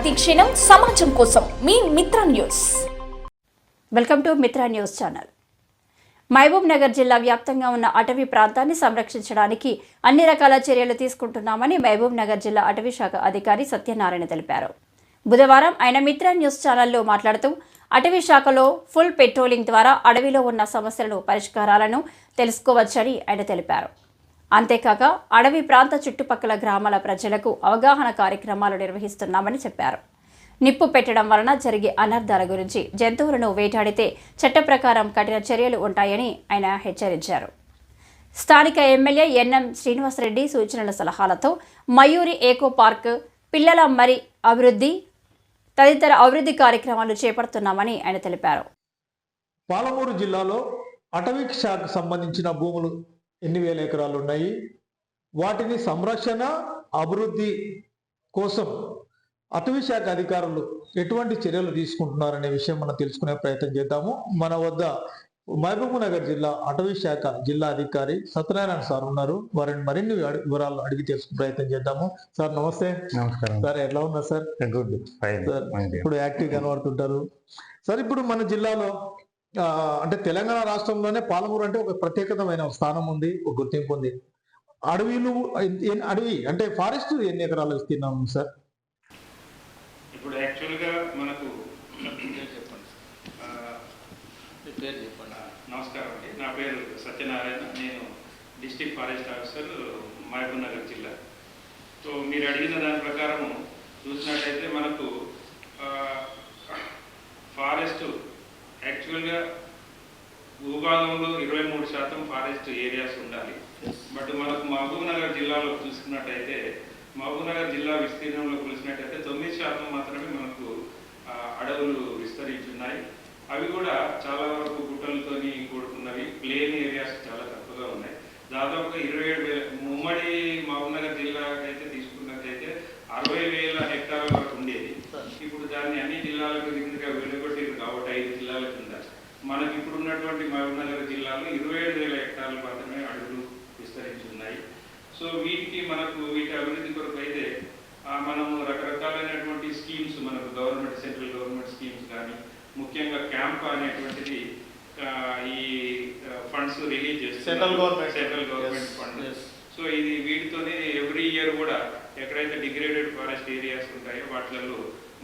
ప్రతిక్షణం సమాజం కోసం మీ Mitra news. Welcome to Mitra news channel. Mahabubnagar జిల్లా వ్యాప్తంగా ఉన్న అటవీ ప్రాంతాన్ని సంరక్షించడానికి అన్ని రకాల చర్యలు తీసుకుంటున్నామని మహబూబ్ నగర్ జిల్లా అటవీ శాఖ అధికారి సత్యనారాయణ తెలిపారు. బుధవారం ఆయన మిత్ర న్యూస్ ఛానల్లో మాట్లాడుతూ అటవీ శాఖలో ఫుల్ పెట్రోలింగ్ ద్వారా అడవిలో ఉన్న సమస్యలను పరిష్కారాలను తెలుసుకోవచ్చని ఆయన తెలిపారు. అంతేకాక అడవి ప్రాంత చుట్టుపక్కల గ్రామాల ప్రజలకు అవగాహన కార్యక్రమాలు నిర్వహిస్తున్నామని చెప్పారు. నిప్పు పెట్టడం వలన జరిగే అనర్థాల గురించి జంతువులను వేటాడితే చట్ట ప్రకారం కఠిన చర్యలు ఉంటాయని ఆయన హెచ్చరించారు. స్థానిక ఎమ్మెల్యే ఎన్ఎం శ్రీనివాసరెడ్డి సూచనల సలహాలతో మయూరి ఏకో పార్క్ పిల్లల మరి అభివృద్ధి తదితర అభివృద్ధి కార్యక్రమాలు చేపడుతున్నామని ఆయన తెలిపారు. పాలమూరు జిల్లాలో అటవీ శాఖకు సంబంధించిన భూములు ఎన్ని వేల ఎకరాలు ఉన్నాయి? వాటిని సంరక్షణ అభివృద్ధి కోసం అటవీ శాఖ అధికారులు ఎటువంటి చర్యలు తీసుకుంటున్నారనే విషయం మనం తెలుసుకునే ప్రయత్నం చేద్దాము. మన వద్ద మహబూబ్ నగర్ జిల్లా అటవీ శాఖ జిల్లా అధికారి సత్యనారాయణ సార్ ఉన్నారు. వారిని మరిన్ని వివరాలు అడిగి తెలుసుకునే ప్రయత్నం చేద్దాము. సార్ నమస్తే. నమస్కారం. సార్ ఎట్లా ఉన్నారు సార్? గుడ్ ఫైన్ సార్ మంచిది. ఇప్పుడు యాక్టివ్ కనబడుతుంటారు. సార్ ఇప్పుడు మన జిల్లాలో అంటే తెలంగాణ రాష్ట్రంలోనే పాలమూరు అంటే ఒక ప్రత్యేకతమైన స్థానం ఉంది ఒక గుర్తింపు ఉంది. అడవిలు అడవి అంటే ఫారెస్ట్ ఎన్ని ఎకరాలు ఇస్తున్నాం సార్? ఇప్పుడు యాక్చువల్గా మనకు చెప్పండి చెప్పండి నమస్కారం అండి. నా పేరు సత్యనారాయణ నేను district forest officer Mahabub Nagar జిల్లా. సో మీరు అడిగిన దాని ప్రకారం చూసినట్లయితే మనకు యాక్చువల్గా భూభాగంలో ఇరవై మూడు శాతం ఫారెస్ట్ ఏరియాస్ ఉండాలి. బట్ మనకు మహబూబ్ నగర్ జిల్లాలో చూసుకున్నట్టయితే మహబూబ్ నగర్ జిల్లా విస్తీర్ణంలో కొలిసినట్టయితే తొమ్మిది శాతం మాత్రమే మనకు అడవులు విస్తరించున్నాయి. అవి కూడా చాలా వరకు గుట్టలతోని కూడుకున్నవి. ప్లేన్ ఏరియాస్ చాలా తక్కువగా ఉన్నాయి. దాదాపుగా ఇరవై ఏడు వేల ఉమ్మడి మహబూబ్ నగర్ జిల్లా అయితే తీసుకున్నట్టయితే అరవై వేల హెక్టార్ల వరకు ఉండేది. ఇప్పుడు దాన్ని అన్ని జిల్లాలకు కిందగా వెలుగొట్టింది కాబట్టి ఐదు జిల్లాల కింద మనకి ఇప్పుడు ఉన్నటువంటి మహబూబ్ నగర్ జిల్లాలో ఇరవై ఏడు వేల హెక్టార్లు మాత్రమే అడవులు విస్తరించి ఉన్నాయి సో వీటికి మనకు వీటి అభివృద్ధి కొరకు అయితే మనము రకరకాలైనటువంటి స్కీమ్స్ మనకు గవర్నమెంట్ సెంట్రల్ గవర్నమెంట్ స్కీమ్స్ కానీ ముఖ్యంగా క్యాంప్ అనేటువంటిది ఈ ఫండ్స్ రిలీజ్ చేస్తారు Central government. Central government fund. So ఇది వీటితోనే ఎవ్రీ ఇయర్ కూడా ఎక్కడైతే డిగ్రేడెడ్ ఫారెస్ట్ ఏరియాస్ ఉంటాయో వాటిలలో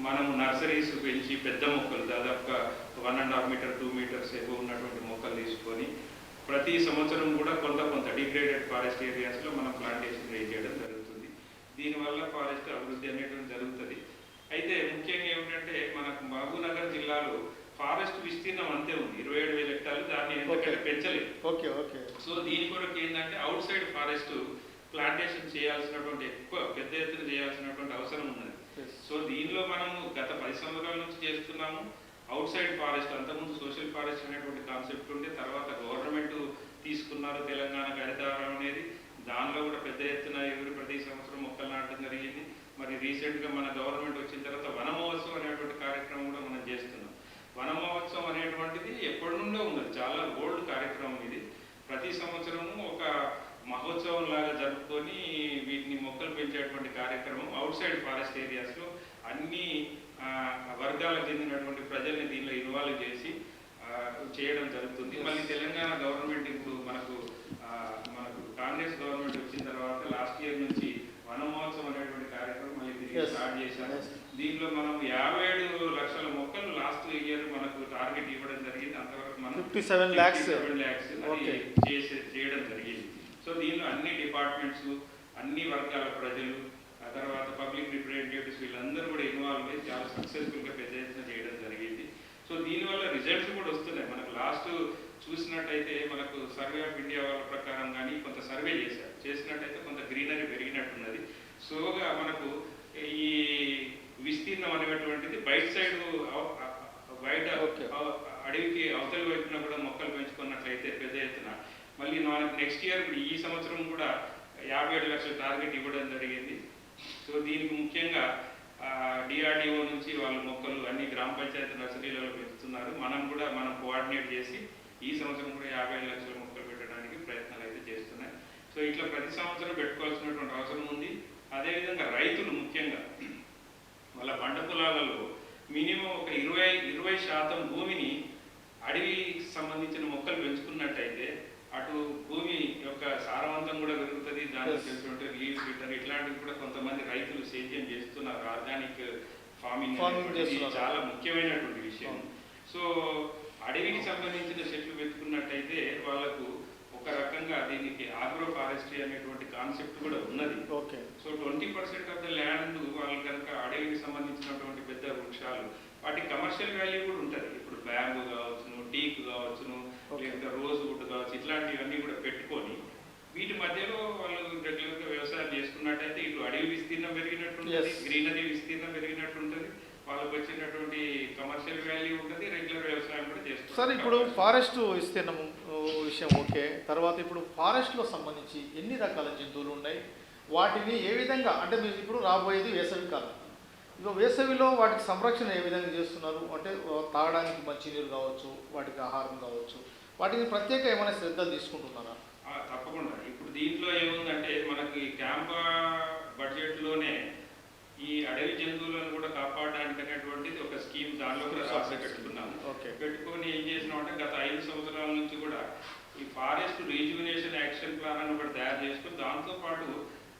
మనం నర్సరీస్ పెంచి పెద్ద మొక్కలు దాదాపుగా one and half meter two meters ఎక్కువ ఉన్నటువంటి మొక్కలు తీసుకొని ప్రతి సంవత్సరం కూడా కొంత కొంత డిగ్రేడెడ్ ఫారెస్ట్ ఏరియాస్లో మనం ప్లాంటేషన్ చేయడం జరుగుతుంది. దీనివల్ల ఫారెస్ట్ అభివృద్ధి అనేటువంటి జరుగుతుంది. అయితే ముఖ్యంగా ఏమిటంటే మనకు మహబూబ్నగర్ జిల్లాలో ఫారెస్ట్ విస్తీర్ణం అంతే ఉంది. ఇరవై ఏడు వేల హెక్టార్లు దాన్ని ఎందుకంటే. పెంచలేదు. Okay okay. సో దీని కొరకు ఏంటంటే అవుట్ సైడ్ ఫారెస్ట్ ప్లాంటేషన్ చేయాల్సినటువంటి ఎక్కువ పెద్ద ఎత్తున చేయాల్సినటువంటి అవసరం ఉన్నది. సో దీనిలో మనము గత పది సంవత్సరాల నుంచి చేస్తున్నాము. అవుట్ సైడ్ ఫారెస్ట్ అంతకుముందు సోషల్ ఫారెస్ట్ అనేటువంటి కాన్సెప్ట్ ఉండే తర్వాత గవర్నమెంట్ తీసుకున్నారు తెలంగాణ హరితారం అనేది. దానిలో కూడా పెద్ద ఎత్తున ఎవరు ప్రతి సంవత్సరం మొక్కలు నాటడం జరిగింది. మరి రీసెంట్గా మన గవర్నమెంట్ వచ్చిన తర్వాత వన మహోత్సవం అనేటువంటి కార్యక్రమం కూడా మనం చేస్తున్నాం. వన మహోత్సవం అనేటువంటిది ఎప్పటి నుండో ఉన్నది. చాలా ఓల్డ్ కార్యక్రమం ఇది. ప్రతి సంవత్సరము ఒక మహోత్సవం లాగా జరుపుకొని వీటిని మొక్కలు పెంచేటువంటి కార్యక్రమం అవుట్ సైడ్ ఫారెస్ట్ ఏరియాస్లో అన్ని వర్గాలకు చెందినటువంటి ప్రజల్ని దీనిలో ఇన్వాల్వ్ చేసి చేయడం జరుగుతుంది మళ్ళీ తెలంగాణ గవర్నమెంట్ ఇప్పుడు మనకు మనకు కాంగ్రెస్ గవర్నమెంట్ వచ్చిన తర్వాత లాస్ట్ ఇయర్ నుంచి వన మహోత్సవం అనేటువంటి కార్యక్రమం మళ్ళీ తిరిగి. స్టార్ట్ చేశారు. దీంట్లో మనం యాభై ఏడు లక్షల మొక్కలు లాస్ట్ ఇయర్ మనకు టార్గెట్ ఇవ్వడం జరిగింది అంతవరకు మనం 57 lakhs. 57 lakhs అది Okay. చేసే చేయడం జరిగింది సో దీనిలో అన్ని డిపార్ట్మెంట్స్ అన్ని వర్గాల ప్రజలు ఆ తర్వాత పబ్లిక్ రిప్రజెంటేటివ్స్ వీళ్ళందరూ కూడా ఇన్వాల్వ్ అయ్యి చాలా సక్సెస్ఫుల్గా పెద్ద ఎత్తున చేయడం జరిగింది. సో దీనివల్ల రిజల్ట్స్ కూడా వస్తున్నాయి. మనకు లాస్ట్ చూసినట్టయితే మనకు సర్వే ఆఫ్ ఇండియా వాళ్ళ ప్రకారం కానీ కొంత సర్వే చేశారు. చేసినట్టయితే కొంత గ్రీనరీ పెరిగినట్టున్నది. సోగా మనకు ఈ విస్తీర్ణం అనేటువంటిది బయట సైడ్ బయట అడవికి అవతలి వైపున కూడా మొక్కలు పెంచుకున్నట్లయితే పెద్ద ఎత్తున మళ్ళీ మనకు నెక్స్ట్ ఇయర్ ఈ సంవత్సరం కూడా యాభై ఏడు లక్షల టార్గెట్ ఇవ్వడం జరిగింది. సో దీనికి ముఖ్యంగా డిఆర్డిఓ నుంచి వాళ్ళ మొక్కలు అన్ని గ్రామ పంచాయతీ నర్సరీలలో పెంచుతున్నారు. మనం కూడా మనం కోఆర్డినేట్ చేసి ఈ సంవత్సరం కూడా యాభై లక్షల మొక్కలు పెట్టడానికి ప్రయత్నాలు అయితే చేస్తున్నాయి. సో ఇట్లా ప్రతి సంవత్సరం పెట్టుకోవాల్సినటువంటి అవసరం ఉంది. అదేవిధంగా రైతులు ముఖ్యంగా వాళ్ళ పంట పొలాలలో మినిమం ఒక ఇరవై ఇరవై శాతం భూమిని అడవికి సంబంధించిన మొక్కలు పెంచుకున్నట్టయితే అటు భూమి యొక్క సారవంతం కూడా పెరుగుతుంది Yes. తెలిసినటువంటి లీవ్స్ రిటర్న్ ఇట్లాంటివి కూడా కొంతమంది రైతులు సేద్యం చేస్తున్నారు ఆర్గానిక్ ఫార్మింగ్. చాలా ముఖ్యమైనటువంటి విషయం. సో అడవికి సంబంధించిన చెట్లు పెట్టుకున్నట్టయితే వాళ్ళకు ఒక రకంగా దీనికి ఆగ్రో ఫారెస్ట్రీ అనేటువంటి కాన్సెప్ట్ కూడా ఉన్నది. Okay. So twenty percent of the land వాళ్ళు కనుక అడవికి సంబంధించినటువంటి పెద్ద వృక్షాలు వాటి కమర్షియల్ వాల్యూ కూడా ఉంటుంది. ఇప్పుడు బ్యాంబు కావచ్చును టీక్ కావచ్చును లేకపోతే రోజ్ వుడ్ కావచ్చు ఇట్లాంటివన్నీ కూడా పెట్టుకొని వీటి మధ్యలో వాళ్ళు రెగ్యులర్గా వ్యవసాయం చేసుకున్నట్టయితే ఇటు అడవి విస్తీర్ణం పెరిగినట్టుంటుంది. గ్రీనరీ విస్తీర్ణం పెరిగినట్టుంటుంది వాళ్ళకి వచ్చినటువంటి కమర్షియల్ వాల్యూ ఉంటుంది రెగ్యులర్ వ్యవసాయం కూడా చేస్తారు సార్ ఇప్పుడు ఫారెస్ట్ విస్తీర్ణం విషయం ఓకే. తర్వాత ఇప్పుడు ఫారెస్ట్లో సంబంధించి ఎన్ని రకాల జంతువులు ఉన్నాయి? వాటిని ఏ విధంగా అంటే మీరు ఇప్పుడు రాబోయేది వేసవి కాలం. ఇక వేసవిలో వాటికి సంరక్షణ ఏ విధంగా చేస్తున్నారు? అంటే తాగడానికి మంచినీరు కావచ్చు వాటికి ఆహారం కావచ్చు. వాటికి ప్రత్యేక ఏమైనా శ్రద్ధ తీసుకుంటున్నారా? తప్పకుండా. ఇప్పుడు దీంట్లో ఏముందంటే మనకి క్యాంప్ బడ్జెట్లోనే ఈ అడవి జంతువులను కూడా కాపాడడానికి అనేటువంటిది ఒక స్కీమ్ దానిలో కూడా పెట్టుకున్నాము. పెట్టుకొని ఏం చేసినామంటే గత ఐదు సంవత్సరాల నుంచి కూడా ఈ ఫారెస్ట్ రీజువినేషన్ యాక్షన్ ప్లాన్ అని ఒకటి తయారు చేసుకుని దాంతో పాటు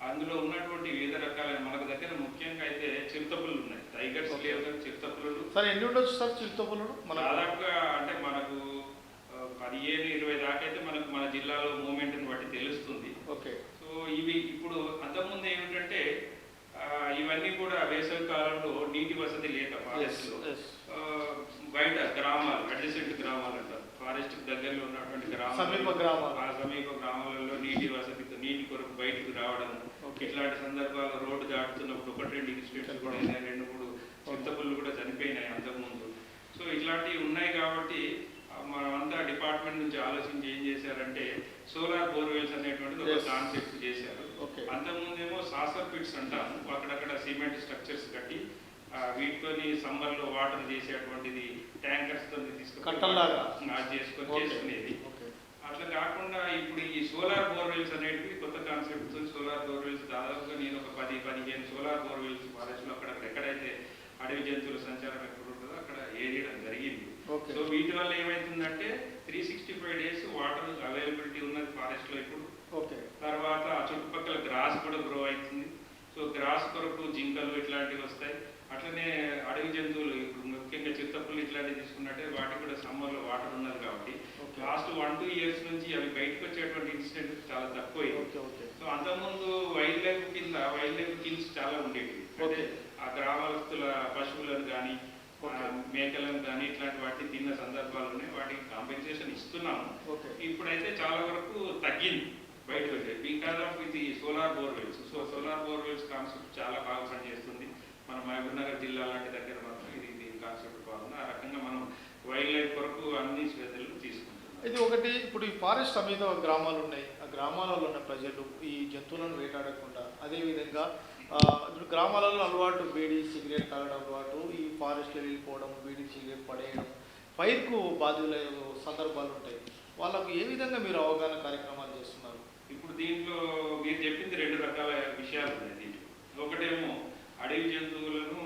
అందులో ఉన్నటువంటి వివిధ రకాలైన మనకు దగ్గర ముఖ్యంగా అయితే చిరుతపులు ఉన్నాయి. టైగర్స్. లేవు కానీ చిరుతపులు సార్ ఎన్ని ఉండొచ్చు సార్ చిరుతపులు మన దాదాపుగా అంటే మనకు పదిహేను ఇరవై దాకా అయితే మనకు మన జిల్లాలో మూమెంట్ని బట్టి తెలుస్తుంది. ఓకే. సో ఇవి ఇప్పుడు అంతకుముందు ఏమిటంటే ఇవన్నీ కూడా వేసవి కాలంలో నీటి వసతి లేక ఫారెస్ట్లో బయట గ్రామాలు అడ్జసెంట్ గ్రామాలు అంటారు. ఫారెస్ట్ దగ్గరలో ఉన్నటువంటి గ్రామాలు సమీప గ్రామాలు. ఆ సమీప గ్రామాలలో నీటి వసతితో నీటి కొరకు బయటకు రావడం. ఇట్లాంటి సందర్భాల్లో రోడ్డు దాటుతున్నప్పుడు ఒకటి రెండు ఇన్సిడెంట్స్ కూడా అయినాయి రెండు మూడు చింతపుళ్ళు కూడా చనిపోయినాయి అంతకుముందు. సో ఇట్లాంటివి ఉన్నాయి కాబట్టి మనమంతా డిపార్ట్మెంట్ నుంచి ఆలోచించి ఏం చేశారంటే సోలార్ బోర్వెల్స్ అనేటువంటిది ఒక. కాన్సెప్ట్ చేశారు. అంతకుముందేమో సాసర్ పిట్స్ అంటాము. అక్కడక్కడ సిమెంట్ స్ట్రక్చర్స్ కట్టి వీటితోని సమ్మర్లో వాటర్ చేసేటువంటిది ట్యాంకర్స్తో తీసుకొని చేసుకొని. చేసుకునేది. అట్లా కాకుండా ఇప్పుడు ఈ సోలార్ బోర్వెల్స్ అనేటివి కొత్త కాన్సెప్ట్ సోలార్ బోర్వెల్స్ దాదాపుగా నేను ఒక పది పదిహేను సోలార్ బోర్వెల్స్ ఫారెస్ట్లో అక్కడ ఎక్కడైతే అడవి జంతువుల సంచారం ఎక్కడ ఉంటుందో అక్కడ ఏరియడం జరిగింది. సో వీటి వల్ల ఏమైతుందంటే three sixty five days water availability ఉన్నది ఫారెస్ట్లో ఇప్పుడు. ఓకే తర్వాత ఆ చుట్టుపక్కల గ్రాస్ కూడా గ్రో అవుతుంది. సో గ్రాస్ కొరకు జింకలు ఇట్లాంటివి వస్తాయి. అట్లనే అడవి జంతువులు ఇప్పుడు ముఖ్యంగా చిత్తపులు ఇట్లాంటివి తీసుకున్నట్టే వాటికి కూడా సమ్మర్లో వాటర్ ఉన్నది కాబట్టి లాస్ట్ వన్ టూ ఇయర్స్ నుంచి అవి బయటకు వచ్చేటువంటి ఇన్సిడెంట్ చాలా తక్కువ సో అంతకుముందు వైల్డ్ లైఫ్ కింద వైల్డ్ లైఫ్ కిల్స్ చాలా ఉండేవి అంటే. ఆ గ్రామస్తుల పశువులను కానీ. మేకలను కానీ ఇట్లాంటి వాటిని తిన్న సందర్భాలు ఉన్నాయి. వాటికి కాంపెన్సేషన్ ఇస్తున్నాము. ఇప్పుడైతే చాలా వరకు తగ్గింది బయటకు వచ్చేది బికాస్ ఆఫ్ ఇది solar borewells so solar borewells concept చాలా బాగా పనిచేస్తుంది. మన మహబూబ్ నగర్ జిల్లా లాంటి దగ్గర మాత్రం ఇది దీని కాన్సెప్ట్ బాగుంది ఆ రకంగా మనం వైల్డ్ లైఫ్ కొరకు అన్ని శ్రద్ధలు తీసుకుంటున్నాం. ఇది ఒకటి. ఇప్పుడు ఈ ఫారెస్ట్ సమేత గ్రామాలు ఉన్నాయి. ఆ గ్రామాలలో ఉన్న ప్రజలు ఈ జంతువులను వేటాడకుండా అదేవిధంగా ఇప్పుడు గ్రామాలలో అలవాటు బీడీ సిగరెట్ తాగడం అలవాటు ఈ ఫారెస్ట్లో వెళ్ళిపోవడం బీడీ సిగరెట్ పడేయడం ఫైర్కు బాధ్యుల సందర్భాలు ఉంటాయి. వాళ్ళకు ఏ విధంగా మీరు అవగాహన కార్యక్రమాలు చేస్తున్నారు? ఇప్పుడు దీంట్లో మీరు చెప్పింది రెండు రకాల విషయాలు ఉన్నాయి దీంట్లో. ఒకటేమో అడవి జంతువులను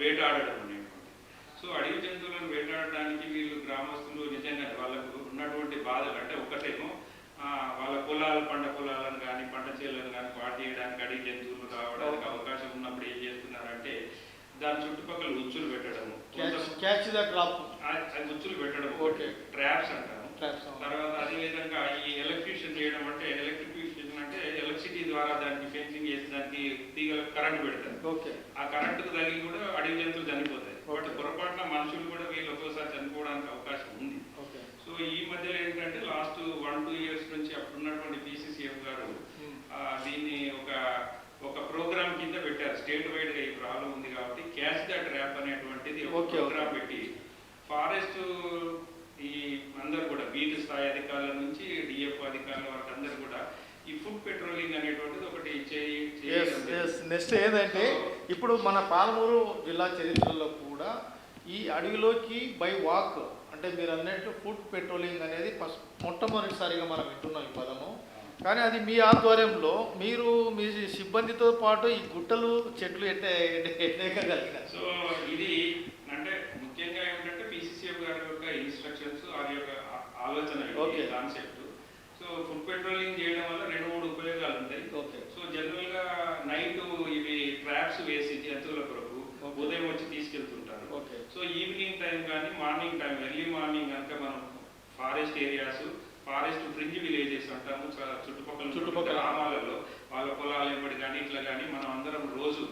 వేటాడడం అనేటువంటి సో అడవి జంతువులను వేటాడడానికి వీళ్ళు గ్రామస్తులు నిజంగా వాళ్ళకు ఉన్నటువంటి బాధలు అంటే ఒకటేమో వాళ్ళ పొలాలు పంట పొలాలను కానీ పంట చేలను కానీ వాటి చేయడానికి అడవి జంతువులు రావడానికి అవకాశం ఉన్నప్పుడు ఏం చేస్తున్నారంటే దాని చుట్టుపక్కల ఉచ్చులు పెట్టడము. క్యాచ్ ద డ్రాప్ ఉచ్చులు పెట్టడం Okay. ట్రాప్స్ ట్రాప్స్ తర్వాత అదే విధంగా ఈ ఎలక్ట్రిషియన్ చేయడం అంటే ఎలక్ట్రిఫికేషన్ అంటే ఎలక్ట్రిసిటీ ద్వారా దానికి ఫెన్సింగ్ చేసి దానికి తీగల కరెంట్ పెడతారు. ఓకే ఆ కరెంటుకు తగిలి కూడా అడవి జంతువులు చనిపోతాయి. వాటి పొరపాటున మనుషులు కూడా వీళ్ళు ఒక్కోసారి చనిపోవడానికి అవకాశం ఉంది. ఓకే సో ఈ మధ్యలో ఏంటంటే లాస్ట్ వన్ టూ ఇయర్స్ నుంచి అప్పుడున్నటువంటి పిసిసిఎఫ్ గారు ఆ, దీన్ని ఒక ఒక ప్రోగ్రామ్ కింద పెట్టారు. స్టేట్ వైడ్గా ఈ ప్రాబ్లం ఉంది కాబట్టి క్యాచ్ ద ట్రాప్ అనేటువంటిది ఒక ప్రోగ్రామ్ పెట్టి ఫారెస్ట్ ఈ అందరు కూడా బీట్ స్థాయి అధికారుల నుంచి డిఎఫ్ అధికారుల వరకు అందరు కూడా ఈ ఫుడ్ పెట్రోలింగ్ అనేటువంటిది ఒకటి నెక్స్ట్ ఏంటంటే ఇప్పుడు మన పాలమూరు జిల్లా చరిత్రలో కూడా ఈ అడవిలోకి బై వాక్ అంటే మీరు అన్నట్టు ఫుడ్ పెట్రోలింగ్ అనేది ఫస్ట్ మొట్టమొదటిసారిగా మనం వింటున్నాం ఈ పదము. కానీ అది మీ ఆధ్వర్యంలో మీరు మీ సిబ్బందితో పాటు ఈ గుట్టలు చెట్లు ఎట్టే సో ఇది అంటే ముఖ్యంగా ఏమిటంటే పిసిసిఎఫ్ గారి యొక్క ఇన్స్ట్రక్షన్స్ వారి యొక్క ఆలోచన Okay. Concept. So foot patrolling చేయడం వల్ల రెండు మూడు ఉపయోగాలు ఉంటాయి. ఓకే. సో జనరల్గా నైట్ ఇవి ట్రాప్స్ వేసి జంతువుల కొరకు. ఉదయం వచ్చి తీసుకెళ్తుంటారు. ఓకే. సో ఈవినింగ్ టైం కానీ మార్నింగ్ టైం ఎర్లీ మార్నింగ్ కనుక మనం forest areas forest fringe villages అంటాము చుట్టుపక్కల చుట్టుపక్కల. గ్రామాలలో వాళ్ళ పొలాలు ఎంబడి కానీ ఇట్లా కానీ మనం అందరం రోజు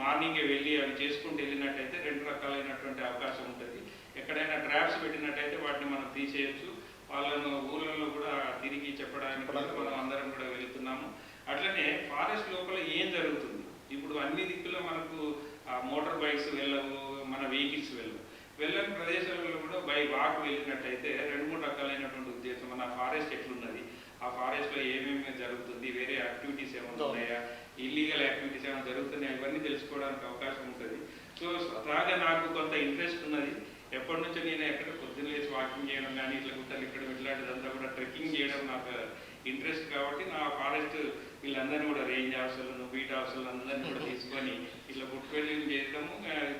మార్నింగ్ వెళ్ళి అవి చేసుకుంటూ వెళ్ళినట్టయితే రెండు రకాలైనటువంటి అవకాశం ఉంటుంది. ఎక్కడైనా ట్రాప్స్ పెట్టినట్టయితే వాటిని మనం తీసేయచ్చు. వాళ్ళను ఊళ్ళలో కూడా తిరిగి చెప్పడానికి మనం అందరం కూడా వెళుతున్నాము. అట్లనే ఫారెస్ట్ లోపల ఏం జరుగుతుంది? ఇప్పుడు అన్ని దిక్కులో మనకు మోటార్ బైక్స్ వెళ్ళవు మన వెహికల్స్ వెళ్ళవు. వెళ్ళని ప్రదేశాలలో కూడా బై వాక్ వెళ్ళినట్టయితే రెండు మూడు రకాలైనటువంటి ఉద్దేశం మన ఫారెస్ట్ ఎట్లున్నది? ఆ ఫారెస్ట్లో ఏమేమి జరుగుతుంది? వేరే యాక్టివిటీస్ ఏమైనా ఉన్నాయా? ఇల్లీగల్ యాక్టివిటీస్ ఏమైనా జరుగుతున్నాయా? ఇవన్నీ తెలుసుకోవడానికి అవకాశం ఉంటుంది. సో స్వతహాగా నాకు కొంత ఇంట్రెస్ట్ ఉన్నది. ఎప్పటి నుంచో నేను ఎక్కడ పొద్దున్న లేచి వాకింగ్ చేయడం కానీ ఇట్లా గుట్టలు ఇక్కడ ఇట్లాంటిదంతా కూడా ట్రెక్కింగ్ చేయడం నాకు ఇంట్రెస్ట్ కాబట్టి నా ఫారెస్ట్ వీళ్ళందరినీ కూడా రేంజ్ ఆఫీసర్లను బీట్ ఆఫీసర్లు అందరినీ కూడా తీసుకొని ఇట్లా ట్రైనింగ్ చేయడము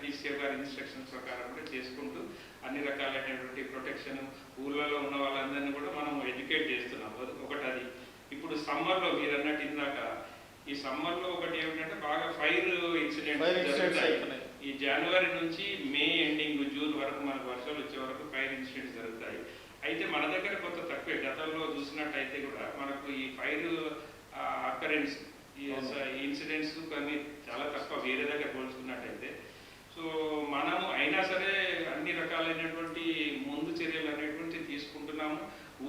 తీసుకే గారి ఇన్స్ట్రక్షన్స్ ప్రకారం కూడా చేసుకుంటూ అన్ని రకాలైనటువంటి ప్రొటెక్షన్ ఊళ్ళలో ఉన్న వాళ్ళందరినీ కూడా మనం ఎడ్యుకేట్ చేస్తున్నాం. ఒకటి అది ఇప్పుడు సమ్మర్లో మీరు అన్నట్టు ఇందాక ఈ సమ్మర్లో ఒకటి ఏమిటంటే బాగా ఫైర్ incidents జరుగుతాయి. ఈ జనవరి నుంచి మే ఎండింగ్ జూన్ వరకు మనకు వర్షాలు వచ్చే వరకు ఫైర్ ఇన్సిడెంట్స్ జరుగుతాయి. అయితే మన దగ్గర కొంత తక్కువే. గతంలో చూసినట్టయితే కూడా మనకు ఈ ఫైర్ అకరెన్స్ ఈ ఇన్సిడెంట్స్ కొన్ని చాలా తక్కువ. వేరే దగ్గర పోల్చుకున్నట్టయితే. సో మనము అయినా సరే అన్ని రకాలైనటువంటి ముందు చర్యలు అనేటువంటి తీసుకుంటున్నాము.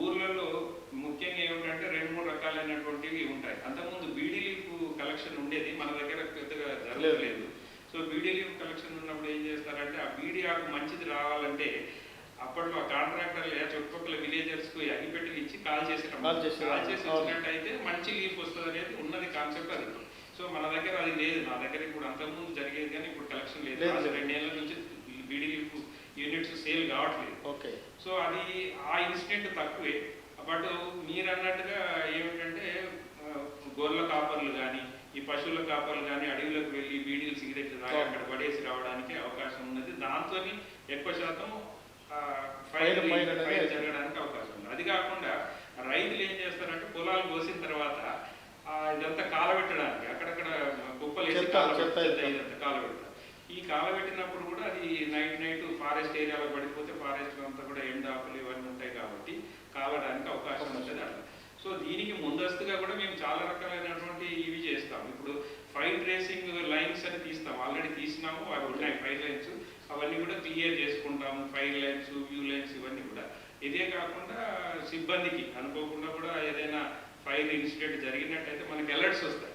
ఊర్లలో ముఖ్యంగా ఏమిటంటే రెండు మూడు రకాలైనటువంటివి ఉంటాయి. అంతకుముందు బీడీ లీఫ్ కలెక్షన్ ఉండేది. మన దగ్గర పెద్దగా జరగలేదు. సో బీడీ లీఫ్ కలెక్షన్ ఉన్నప్పుడు ఏం చేస్తారంటే ఆ బీడీ ఆకు మంచిది రావాలంటే అప్పట్లో కాంట్రాక్టర్లు చుట్టుపక్కల విలేజర్స్కు అగ్గిపెట్టెలు ఇచ్చి కాల్ చేసి కాల్ చేసి కాల్ చేసి అవును. ఇచ్చినట్టయితే మంచి లీఫ్ వస్తుంది అనేది ఉన్నది కాన్సెప్ట్ అది. సో మన దగ్గర అది లేదు. నా దగ్గర ఇప్పుడు అంతకుముందు జరిగేది కానీ ఇప్పుడు కలెక్షన్ లేదు. లేదు. రెండేళ్ళ నుంచి బీడీ లీఫ్ యూనిట్స్ సేల్ కావట్లేదు. ఓకే. సో అది ఆ ఇన్సిడెంట్ తక్కువే. బట్ మీరు అన్నట్టుగా ఏమిటంటే గొర్రెల కాపర్లు కానీ ఈ పశువుల కాపర్లు కానీ అడవిలోకి వెళ్ళి బీడీలు సిగరెట్లు తాగి అక్కడ పడేసి రావడానికి అవకాశం ఉన్నది. దాంతో ఎక్కువ శాతం ఫైర్ జరగడానికి అవకాశం ఉంది. అది కాకుండా రైతులు ఏం చేస్తారంటే పొలాలు కోసిన తర్వాత ఇదంతా కాలబెట్టడానికి అక్కడక్కడ కుప్పలు వేసి ఇదంతా. కాలబెడతారు. ఈ కాలబెట్టినప్పుడు కూడా అది నైట్ నైట్ ఫారెస్ట్ ఏరియాలో పడిపోతే ఫారెస్ట్ అంతా కూడా ఎండ ఆకులు ఇవన్నీ ఉంటాయి కాబట్టి కాలడానికి అవకాశం ఉంటుంది అట్లా. సో దీనికి ముందస్తుగా కూడా మేము చాలా రకాలైనటువంటి ఇవి చేస్తాం. ఇప్పుడు ఫైర్ రేసింగ్ లైన్స్ అని తీస్తాం. ఆల్రెడీ తీసినాము అవి ఉన్నాయి ఫైర్ లైన్స్. అవన్నీ కూడా క్లియర్ చేసుకుంటాము ఫైర్ లైన్స్ వ్యూ లైన్స్ ఇవన్నీ కూడా. ఇదే కాకుండా సిబ్బందికి అనుకోకుండా కూడా ఏదైనా ఫైర్ ఇన్సిడెంట్ జరిగినట్టయితే మనకి అలర్ట్స్ వస్తాయి.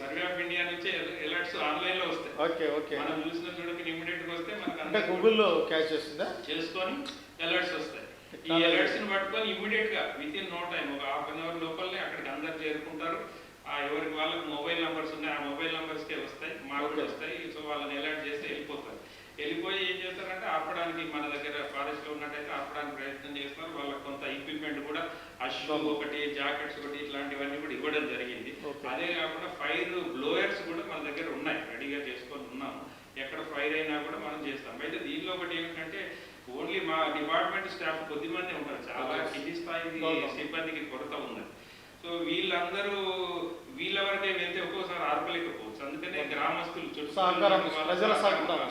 సర్వే ఆఫ్ ఇండియా నుంచి అలర్ట్స్ ఆన్లైన్లో వస్తాయి. Okay okay. మనం చూసిన చూడక ఇమీడియట్గా వస్తే మనకు గూగుల్లో క్యాచ్ చేస్తుందా? చేసుకొని అలర్ట్స్ వస్తాయి. ఈ. అలర్ట్స్ని పట్టుకొని ఇమీడియట్గా విత్ ఇన్ నో టైం ఒక హాఫ్ అన్ అవర్ లోపలనే అక్కడికి అందరు చేరుకుంటారు. ఆ ఎవరికి వాళ్ళకి మొబైల్ నంబర్స్ ఉన్నాయి ఆ మొబైల్ నంబర్స్ కే వస్తాయి మాకు. వస్తాయి. సో వాళ్ళని అలర్ట్ చేస్తే వెళ్ళిపోతారు. వెళ్ళిపోయి ఏం చేస్తారంటే ఆపడానికి మన దగ్గర ఫారెస్ట్లో ఉన్నట్టయితే ఆపడానికి ప్రయత్నం చేస్తారు. వాళ్ళకి కొంత ఎక్విప్మెంట్ కూడా అషూ ఒకటి జాకెట్స్ ఒకటి ఇట్లాంటివన్నీ కూడా ఇవ్వడం జరిగింది. అదే కాకుండా ఫైర్ బ్లోయర్స్ కూడా మన దగ్గర ఉన్నాయి. రెడీగా చేసుకొని ఉన్నాము. ఎక్కడ ఫైర్ అయినా కూడా మనం చేస్తాం. అయితే దీనిలో ఒకటి ఏమిటంటే ఓన్లీ మా డిపార్ట్మెంట్ స్టాఫ్ కొద్ది మంది ఉంటారు చాలా కింది స్థాయి. సిబ్బందికి కొరత ఉన్నది. సో వీళ్ళందరూ వీళ్ళ వరకే వెళ్తే ఒక్కోసారి ఆర్పలేకపోవచ్చు. అందుకనే గ్రామస్తులు ప్రజల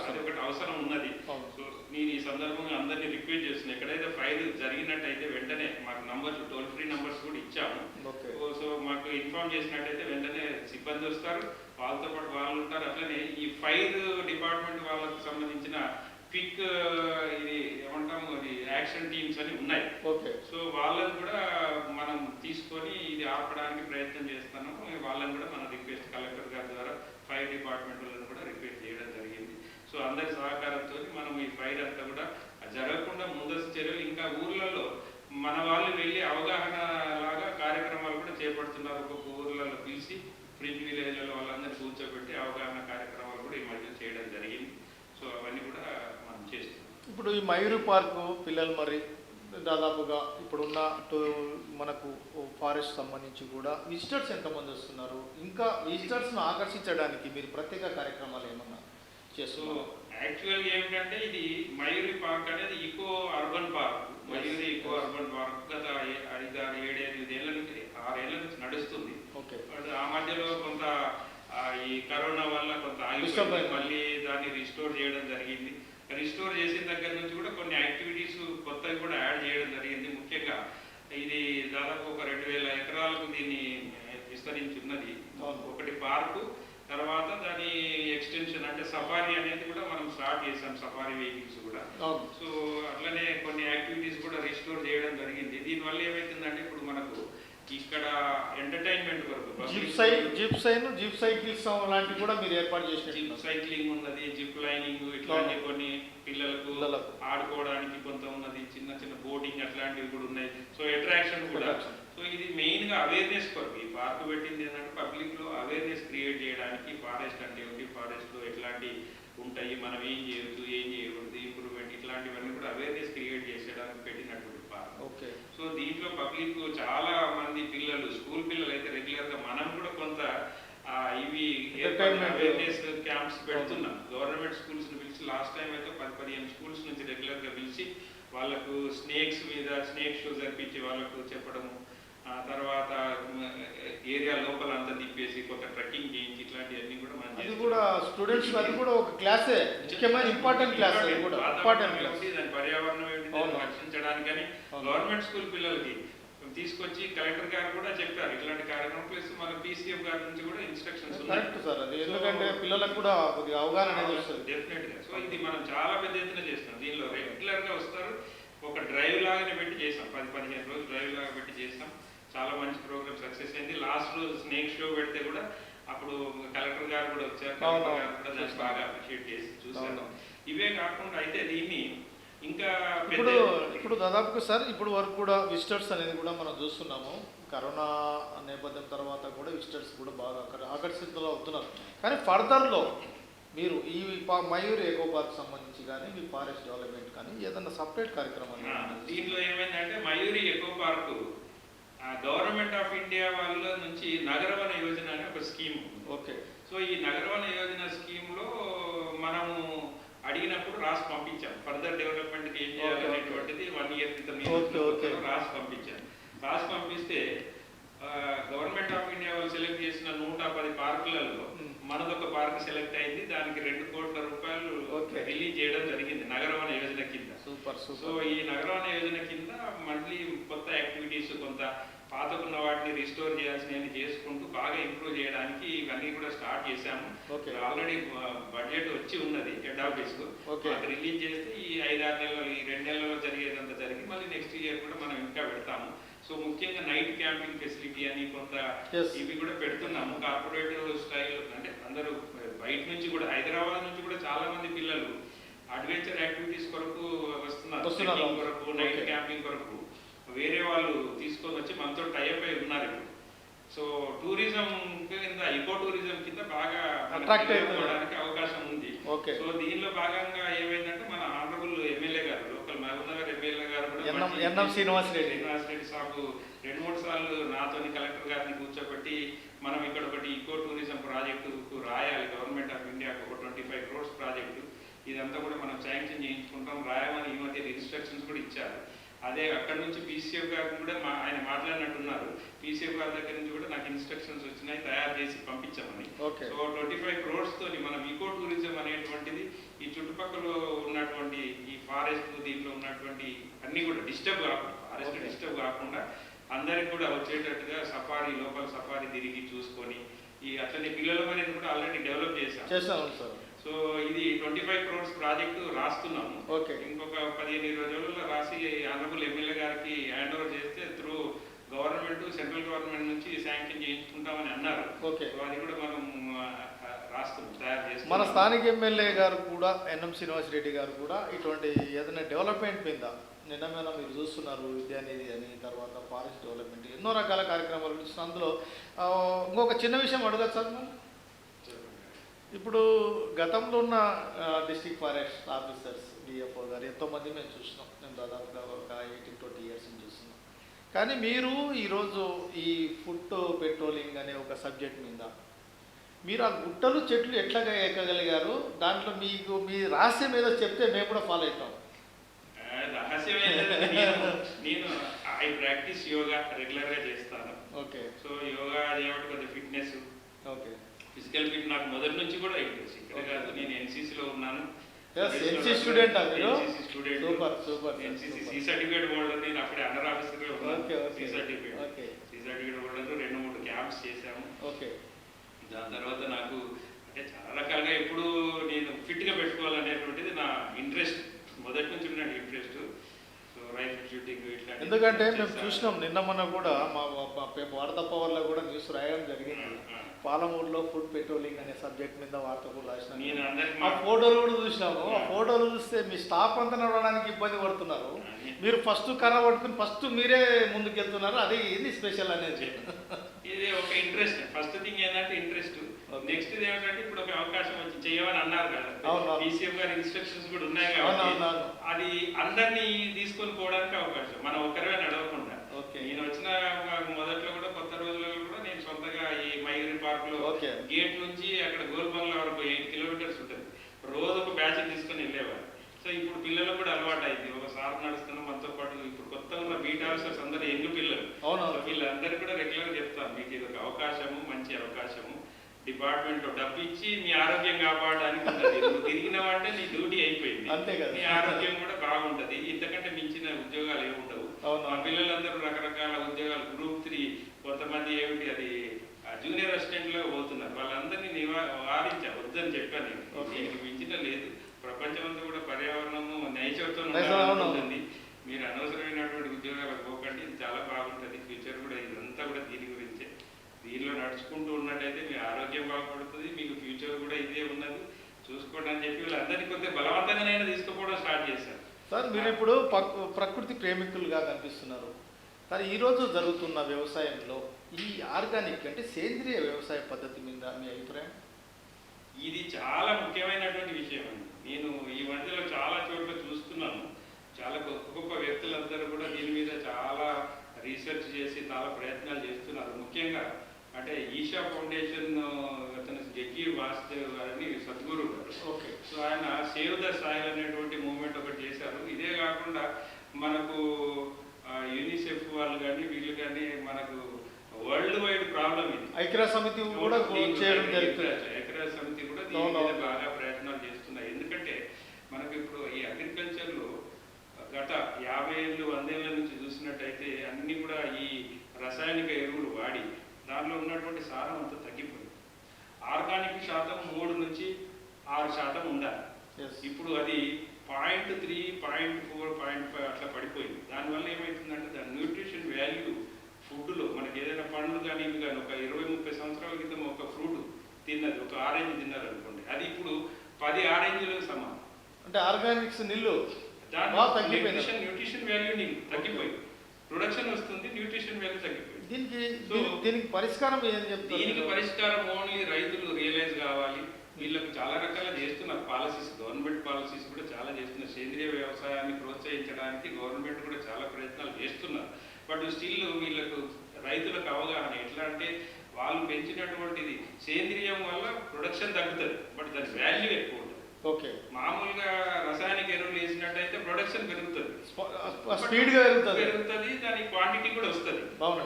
అది ఒకటి అవసరం ఉన్నది. సో నేను ఈ సందర్భంగా అందరినీ రిక్వెస్ట్ చేస్తున్నా ఎక్కడైతే ఫైర్ జరిగినట్టయితే వెంటనే మాకు నంబర్స్ టోల్ ఫ్రీ నంబర్స్ కూడా ఇచ్చాము. సో మాకు ఇన్ఫార్మ్ చేసినట్టయితే వెంటనే సిబ్బంది వస్తారు. వాళ్ళతో పాటు వాళ్ళు ఉంటారు. అట్లనే ఈ ఫైర్ డిపార్ట్మెంట్ వాళ్ళకు సంబంధించిన క్విక్ ఇది ఏమంటాము అది యాక్షన్ టీమ్స్ అని ఉన్నాయి. ఓకే. సో వాళ్ళని కూడా మనం తీసుకొని ఇది ఆపడానికి ప్రయత్నం చేస్తున్నాము. వాళ్ళని కూడా మన రిక్వెస్ట్ కలెక్టర్ గారి ద్వారా ఫైర్ డిపార్ట్మెంట్ వాళ్ళని కూడా రిక్వెస్ట్ చేయడం జరిగింది. సో అందరి సహకారంతో మనం ఈ ఫైర్ అంతా కూడా జరగకుండా ముందస్తు చర్యలు ఇంకా ఊర్లలో మన వాళ్ళు వెళ్ళి అవగాహన లాగా కార్యక్రమాలు కూడా చేపడుతున్నారు. ఒక్కొక్క ఊర్లలో పిలిచి ఫ్రింజ్ విలేజ్లలో వాళ్ళందరినీ కూర్చోబెట్టి అవగాహన కార్యక్రమాలు కూడా ఈ మధ్య చేయడం జరిగింది సో అవన్నీ కూడా మనం చేస్తున్నాం ఇప్పుడు ఈ మయూరు పార్కు పిల్లలు మరి దాదాపుగా ఇప్పుడున్న మనకు ఫారెస్ట్ సంబంధించి కూడా విజిటర్స్ ఎంతమంది వస్తున్నారు? ఇంకా విజిటర్స్ను ఆకర్షించడానికి మీరు ప్రత్యేక కార్యక్రమాలు ఏమన్నా సో చేస్తున్నారు యాక్చువల్గా ఏమిటంటే ఇది మయూరి పార్క్ అనేది eco urban park Mayuri eco urban park గత ఐదు ఆరు ఏడు ఎనిమిది ఏళ్ళ నుంచి ఆరేళ్ళ నుంచి నడుస్తుంది. ఓకే ఆ మధ్యలో కొంత ఈ కరోనా వల్ల కొంత ఆగిపోయింది. మళ్ళీ దాన్ని రిస్టోర్ చేయడం జరిగింది. రిస్టోర్ చేసిన దగ్గర నుంచి కూడా కొన్ని యాక్టివిటీస్ కొత్తవి కూడా యాడ్ చేయడం జరిగింది. ముఖ్యంగా ఇది దాదాపు ఒక రెండు వేల ఎకరాలకు దీన్ని విస్తరించి ఉన్నది. ఒకటి పార్కు తర్వాత దాని ఎక్స్టెన్షన్ అంటే సఫారీ అనేది కూడా మనం స్టార్ట్ చేసాం సఫారీ వెహికల్స్ కూడా. సో అట్లనే కొన్ని యాక్టివిటీస్ కూడా రిస్టోర్ చేయడం జరిగింది. దీనివల్ల ఏమైతుందంటే ఇప్పుడు మనకు ఇక్కడ ఎంటర్టైన్మెంట్ వరకు జిప్ సై జిప్ సైన్ జిప్ సైకిల్స్ లాంటివి కూడా మీరు ఏర్పాటు జిప్ చేసినట్టు సైక్లింగ్ ఉన్నది జిప్ లైనింగ్ ఇట్లాంటి కొన్ని పిల్లలకు. ఆడుకోవడానికి కొంత ఉన్నది చిన్న చిన్న బోటింగ్ అట్లాంటివి కూడా ఉన్నాయి. సో అట్రాక్షన్ కూడా. సో ఇది మెయిన్గా అవేర్నెస్ కొరకు. ఈ పార్క్ పెట్టింది ఏంటంటే పబ్లిక్లో అవేర్నెస్ క్రియేట్ చేయడానికి ఫారెస్ట్ అంటే ఏమిటి? ఫారెస్ట్లో ఎట్లాంటి ఉంటాయి? మనం ఏం చేయొద్దు ఏం చేయకూడదు ఇంప్రూవ్మెంట్ ఇట్లాంటివన్నీ కూడా అవేర్నెస్ క్రియేట్ చేసేయడానికి పెట్టినటువంటి పార్క్ ఓకే. సో దీంట్లో పబ్లిక్ చాలా మంది పిల్లలు స్కూల్ పిల్లలు అయితే రెగ్యులర్గా మనం కూడా కొంత ఆ, ఇవి. అవేర్నెస్ క్యాంప్స్ పెడుతున్నాం. గవర్నమెంట్ స్కూల్స్ని పిలిచి లాస్ట్ టైం అయితే పది పదిహేను స్కూల్స్ నుంచి రెగ్యులర్గా పిలిచి వాళ్ళకు స్నేక్స్ మీద స్నేక్ షో జరిపించి వాళ్ళకు చెప్పడము ఆ తర్వాత ఏరియా లోపల అంతా తిప్పేసి కొంత ట్రెక్కింగ్ చేయించి ఇట్లాంటివన్నీ కూడా మనం అది చేస్తున్నాం. కూడా స్టూడెంట్స్ అది కూడా ఒక క్లాసే ముఖ్యమైన ఇంపార్టెంట్ క్లాస్ అది కూడా ఇంపార్టెంట్ క్లాస్. వాతావరణం ఏంటి, దాని పర్యావరణం ఏంటి. రక్షించడానికని. గవర్నమెంట్ స్కూల్ పిల్లలకి తీసుకొచ్చి కలెక్టర్ గారు కూడా చెప్పారు. ఇట్లాంటి కార్యక్రమం ప్లస్ మన పీసీఎం గారి నుంచి కూడా ఇన్స్ట్రక్షన్స్ కరెక్ట్ సార్ అది. ఎందుకంటే పిల్లలకు కూడా కొద్దిగా అవగాహన అనేది వస్తుంది. సో ఇది మనం చాలా పెద్ద ఎత్తున చేస్తాం. దీనిలో రెగ్యులర్గా వస్తారు. ఒక డ్రైవ్ లాగానే పెట్టి చేసాం పది పదిహేను రోజులు డ్రైవ్ లాగా పెట్టి చేసాం చాలా మంచి ప్రోగ్రామ్ సక్సెస్ అయింది. లాస్ట్ రోజు స్నేక్ షో పెడితే కూడా అప్పుడు కలెక్టర్ గారు కూడా వచ్చారు. కలెక్టర్ గారు కూడా దాన్ని చూసాను. బాగా అప్రిషియేట్ చేసి చూసారు అవును. ఇవే కాకుండా అయితే దీన్ని ఇంకా ఇప్పుడు ఇప్పుడు దాదాపుగా సార్ ఇప్పుడు వరకు కూడా విజిటర్స్ అనేది కూడా మనం చూస్తున్నాము. కరోనా నేపథ్యం తర్వాత కూడా విజిటర్స్ కూడా బాగా ఆకర్- ఆకర్షితులు అవుతున్నారు. కానీ ఫర్దర్లో మీరు ఈ మయూర్ ఎకో పార్క్ సంబంధించి కానీ మీ ఫారెస్ట్ డెవలప్మెంట్ కానీ ఏదన్నా సపరేట్ ఏమైనా దీనిలో ఏమైందంటే Mayuri eco park government of India వాళ్ళ నుంచి నగరవన యోజన అనే ఒక స్కీమ్. ఓకే సో ఈ నగరవన యోజన స్కీమ్లో మనము అడిగినప్పుడు రాసి పంపించాం ఫర్దర్ డెవలప్మెంట్కి ఏం ఓకే, చేయాలి ఓకే. అనేటువంటిది వన్ ఇయర్ క్రితం రాసి పంపించాం రాసి పంపిస్తే గవర్నమెంట్ ఆఫ్ ఇండియా వాళ్ళు సెలెక్ట్ చేసిన నూట పది పార్కులలో. మనదొక పార్క్ సెలెక్ట్ అయింది దానికి రెండు కోట్ల రూపాయలు. రిలీజ్ చేయడం జరిగింది నగరవన యోజన కింద సూపర్ సో ఈ నగరవన యోజన కింద మళ్ళీ కొత్త యాక్టివిటీస్ కొంత పాతకున్న వాటిని రిస్టోర్ చేయాల్సినవి చేసుకుంటూ బాగా ఇంప్రూవ్ చేయడానికి ఇవన్నీ కూడా స్టార్ట్ చేశాము. ఆల్రెడీ బడ్జెట్ వచ్చి ఉన్నది హెడ్ ఆఫీస్కు. రిలీజ్ చేస్తే ఈ ఐదారు నెలలు ఈ రెండు నెలల్లో జరిగేదంతా జరిగి మళ్ళీ నెక్స్ట్ ఇయర్ కూడా మనం ఇంకా పెడతాము. సో ముఖ్యంగా నైట్ క్యాంపింగ్ ఫెసిలిటీ అని కొంత. ఇవి కూడా పెడుతున్నాము. కార్పొరేట్ స్టైల్ అంటే అందరూ బయట నుంచి కూడా హైదరాబాద్ నుంచి కూడా చాలా మంది పిల్లలు అడ్వెంచర్ యాక్టివిటీస్ కొరకు వస్తున్నారు. కొరకు నైట్. క్యాంపింగ్ కొరకు. వేరే వాళ్ళు తీసుకొని వచ్చి మనతో టైప్ అయి ఉన్నారు ఇప్పుడు. సో టూరిజం కింద ఇకో టూరిజం కింద బాగా అవుతున్నారు. నిలబడడానికి అవకాశం ఉంది. సో దీనిలో భాగంగా ఏమైందంటే మన ఆనరబుల్ ఎమ్మెల్యే గారు లోకల్ మహబూబ్ నగర్ ఎమ్మెల్యే గారు కూడా శ్రీనివాస్ రెడ్డి. శ్రీనివాస్ రెడ్డి సాబు రెండు మూడు సార్లు నాతోని కలెక్టర్ గారిని కూర్చోబెట్టి మనం ఇక్కడ ఒకటి ఈకో టూరిజం ప్రాజెక్టుకు రాయాలి. గవర్నమెంట్ ఆఫ్ ఇండియాకు ఒక ట్వంటీ ఫైవ్ క్రోర్స్ ప్రాజెక్టు ఇదంతా కూడా మనం శాంక్షన్ చేయించుకుంటాం. రాయమని ఈ మధ్య ఇన్స్ట్రక్షన్స్ కూడా ఇచ్చారు. అదే అక్కడ నుంచి పీసీఎఫ్ గారికి కూడా మా ఆయన మాట్లాడినట్టున్నారు. పీసీఎఫ్ గారి దగ్గర నుంచి కూడా నాకు ఇన్స్ట్రక్షన్స్ వచ్చినాయి తయారు చేసి పంపించామని. సో ట్వంటీ ఫైవ్ క్రోడ్స్ తోని మనం ఈకో టూరిజం అనేటువంటిది ఈ చుట్టుపక్కల ఉన్నటువంటి ఈ ఫారెస్ట్ దీంట్లో ఉన్నటువంటి అన్ని కూడా డిస్టర్బ్ కాకుండా ఫారెస్ట్. డిస్టర్బ్ కాకుండా అందరికి కూడా వచ్చేటట్టుగా సఫారీ లోపల సఫారీ తిరిగి చూసుకొని ఈ అట్లనే పిల్లల అనేది కూడా ఆల్రెడీ డెవలప్ చేశాం సార్. సో ఇది ట్వంటీ ఫైవ్ క్రోడ్స్ ప్రాజెక్టు రాస్తున్నాము. ఓకే. ఇంకొక పదిహేను ఇరవై రోజుల్లో రాసి ఆనరబుల్ ఎమ్మెల్యే గారికి హ్యాండ్ ఓవర్ చేస్తే త్రూ గవర్నమెంట్ సెంట్రల్ గవర్నమెంట్ నుంచి శాంక్షన్ చేయించుకుంటామని అన్నారు. ఓకే. అది కూడా మనం రాస్తున్నాం తయారు చేస్తున్నాం. మన స్థానిక ఎమ్మెల్యే గారు కూడా ఎన్ఎం శ్రీనివాస్ రెడ్డి గారు కూడా ఇటువంటి ఏదైనా డెవలప్మెంట్ మీద నిన్న మీద మీరు చూస్తున్నారు విద్యానిధి అని తర్వాత ఫారెస్ట్ డెవలప్మెంట్ ఎన్నో రకాల కార్యక్రమాలు చూస్తున్నారు అందులో ఇంకొక చిన్న విషయం అడగచ్చు సార్ ఇప్పుడు గతంలో ఉన్న డిస్ట్రిక్ట్ ఫారెస్ట్ ఆఫీసర్స్ డిఎఫ్ఓ గారు ఎంతోమంది మేము చూసినాం. మేము దాదాపుగా ఒక ఎయిటీన్ ట్వంటీ ఇయర్స్ నుంచి చూస్తున్నాం. కానీ మీరు ఈరోజు ఈ ఫుడ్ పెట్రోలింగ్ అనే ఒక సబ్జెక్ట్ మీద మీరు ఆ గుట్టలు చెట్లు ఎట్లాగా ఎక్కగలిగారు? దాంట్లో మీకు మీ రహస్యం ఏదో చెప్తే మేము కూడా ఫాలో అవుతాం. రహస్యం నేను ఐ ప్రాక్టీస్ యోగా రెగ్యులర్గా చేస్తాను. ఓకే సో యోగా చేయబట్టి కొంచెం ఫిట్నెస్ ఓకే ఫిజికల్ ఫిట్ నాకు మొదటి నుంచి కూడా ఇంట్రెస్ట్ ఇక్కడ కాదు నేను ఎన్సీసీ లో ఉన్నాను. ఆ మీరు? NCC student Super, super, NCC. C certificate holder నేను అప్పుడే అండర్ ఆఫీసర్లో ఉన్నాను. C certificate C certificate holder రెండు మూడు క్యాంప్స్ చేశాము. ఓకే దాని తర్వాత నాకు అంటే చాలా రకాలుగా ఎప్పుడు నేను ఫిట్గా పెట్టుకోవాలనేటువంటిది నా ఇంట్రెస్ట్ మొదటి నుంచి ఉన్న ఇంట్రెస్ట్ సో రైఫిల్ షూటింగ్ ఇట్లా ఎందుకంటే మేము చూసినాం నిన్న మొన్న కూడా మా వార్తా పవర్లో కూడా న్యూస్ రాయడం జరిగింది. పాలమూరులో ఫుడ్ పెట్రోలింగ్ అనే సబ్జెక్ట్ మీద వార్త కూడా రాసినాం ఆ ఫోటోలు కూడా చూసినాము. ఆ ఫోటోలు చూస్తే మీ స్టాఫ్ అంతా నడవడానికి ఇబ్బంది పడుతున్నారు. మీరు ఫస్ట్ కర్ర పట్టుకుని ఫస్ట్ మీరే ముందుకు వెళ్తున్నారు అది ఇది స్పెషల్ అనేది? ఇది ఒక ఇంట్రెస్ట్. ఫస్ట్ థింగ్ ఏంటంటే ఇంట్రెస్ట్. నెక్స్ట్ ఏమంటే ఇప్పుడు ఒక అవకాశం వచ్చి చేయమని అన్నారు కదా. పీసీఎం గారి ఇన్స్ట్రక్షన్స్ కూడా ఉన్నాయి కాబట్టి. అది అందరినీ తీసుకొని పోవడానికి అవకాశం. మనం ఒక్కరే నడవకుండా. ఓకే. నేను వచ్చిన మొదట్లో కూడా కొత్త రోజులలో కూడా నేను సొంతగా ఈ మైగిరి పార్క్లో. గేట్ నుంచి అక్కడ గోల్బంగ్లా వరకు ఎయిట్ కిలోమీటర్స్ ఉంటుంది. రోజు ఒక బ్యాచ్ తీసుకొని వెళ్ళేవారు. సో ఇప్పుడు పిల్లలకు కూడా అలవాటు అయింది ఒక సార్ నడుస్తున్న మనతో పాటు ఇప్పుడు కొత్తగా ఉన్న బీట్ ఆఫీసర్స్ అందరూ యంగ్ పిల్లలు. వీళ్ళందరికీ కూడా రెగ్యులర్ చెప్తాను. మీకు ఇది ఒక అవకాశము మంచి అవకాశము. డిపార్ట్మెంట్లో డబ్బు ఇచ్చి మీ ఆరోగ్యం కాపాడడానికి ఉంటుంది. నువ్వు తిరిగినావంటే నీ డ్యూటీ అయిపోయింది. అంతే కదా. నీ ఆరోగ్యం కూడా బాగుంటది. ఇంతకంటే మించిన ఉద్యోగాలు ఏమి ఉండవు. మా పిల్లలందరూ రకరకాల ఉద్యోగాలు గ్రూప్ త్రీ కొంతమంది ఏమిటి అది జూనియర్ అసిస్టెంట్లో పోతున్నారు. వాళ్ళందరినీ నివా వారించా వద్దని చెప్పాను నేను. దీనికి మించిన లేదు. ప్రపంచం అంతా కూడా పర్యావరణము అవును. ఉంటుంది మీరు అనవసరమైనటువంటి ఉద్యోగాలకు పోకండి. ఇది చాలా బాగుంటుంది ఫ్యూచర్ కూడా ఇదంతా కూడా దీని గురించే దీనిలో నడుచుకుంటూ ఉన్నట్టయితే మీ ఆరోగ్యం బాగుపడుతుంది మీకు ఫ్యూచర్ కూడా ఇదే ఉన్నది. చూసుకోండి అని చెప్పి వీళ్ళందరినీ కొంత బలవంతంగా నేను తీసుకుపోవడం స్టార్ట్ చేశాను సార్ మీరు ఇప్పుడు ప్రకృతి ప్రేమికులుగా కనిపిస్తున్నారు. సార్ ఈరోజు జరుగుతున్న వ్యవసాయంలో ఈ ఆర్గానిక్ అంటే సేంద్రియ వ్యవసాయ పద్ధతి మీద మీ అభిప్రాయం? ఇది చాలా ముఖ్యమైనటువంటి విషయం అండి. నేను ఈ మధ్యలో చాలా చోట్ల చూస్తున్నాను. చాలా గొప్ప గొప్ప వ్యక్తులందరూ కూడా దీని మీద చాలా రీసెర్చ్ చేసి చాలా ప్రయత్నాలు చేస్తున్నారు. ముఖ్యంగా అంటే ఈషా ఫౌండేషన్ అతను జగ్గి వాసుదేవ్ గారిని సద్గురు గారు. ఓకే. సో ఆయన సేవ్ ద సాయిల్ అనేటువంటి మూవ్మెంట్ ఒకటి చేశారు. ఇదే కాకుండా మనకు యూనిసెఫ్ వాళ్ళు కానీ వీళ్ళు కానీ మనకు వరల్డ్ వైడ్ ప్రాబ్లం ఇది. ఐక్యరాజ్య సమితి కూడా చేయడం ఐక్యరాజ్య సమితి కూడా దీని మీద. బాగా ప్రయత్నాలు చేస్తున్నాయి. ఎందుకంటే మనకు ఇప్పుడు ఈ అగ్రికల్చర్లో గత యాభై ఏళ్ళు వందేళ్ళ నుంచి చూసినట్టయితే అన్ని కూడా ఈ రసాయనిక ఎరువులు వాడి దానిలో ఉన్నటువంటి సారం అంతా తగ్గిపోయింది. ఆర్గానిక్ శాతం మూడు నుంచి ఆరు శాతం ఉండాలి. ఇప్పుడు అది point three point four point five అట్లా పడిపోయింది. దానివల్ల ఏమవుతుందంటే దాని న్యూట్రిషన్ వాల్యూ ఫుడ్లో మనకి ఏదైనా పండ్లు కానీ ఇవి కానీ ఒక ఇరవై ముప్పై సంవత్సరాల క్రితం ఒక ఫ్రూట్ తిన్నది ఒక ఆరెంజ్ తిన్నారు అనుకోండి అది ఇప్పుడు పది ఆరెంజ్లకు సమానం. అంటే ఆర్గానిక్స్ నిల్లు దాని న్యూట్రిషన్ న్యూట్రిషన్ వాల్యూ తగ్గిపోయింది. ప్రొడక్షన్ వస్తుంది న్యూట్రిషన్ వాల్యూ తగ్గిపోయింది. దీనికి దీనికి పరిష్కారం ఏం చెప్తారు దీనికి? పరిష్కారం ఓన్లీ రైతులు రియలైజ్ కావాలి. వీళ్ళకి చాలా రకాల చేస్తున్నారు పాలసీస్ గవర్నమెంట్ పాలసీస్ కూడా చాలా చేస్తున్నారు. సేంద్రియ వ్యవసాయాన్ని ప్రోత్సహించడానికి గవర్నమెంట్ కూడా చాలా ప్రయత్నాలు చేస్తున్నారు. బట్ స్టిల్ వీళ్ళకు రైతులకు అవగాహన ఎట్లా అంటే వాళ్ళు పెంచినటువంటిది సేంద్రియం వల్ల ప్రొడక్షన్ తగ్గుతుంది. బట్ దాని వాల్యూ ఎక్కువ. ఓకే. మామూలుగా రసాయనిక ఎరువులు వేసినట్టయితే ప్రొడక్షన్ పెరుగుతుంది. స్పీడ్గా పెరుగుతుంది పెరుగుతుంది దాని క్వాంటిటీ కూడా వస్తుంది.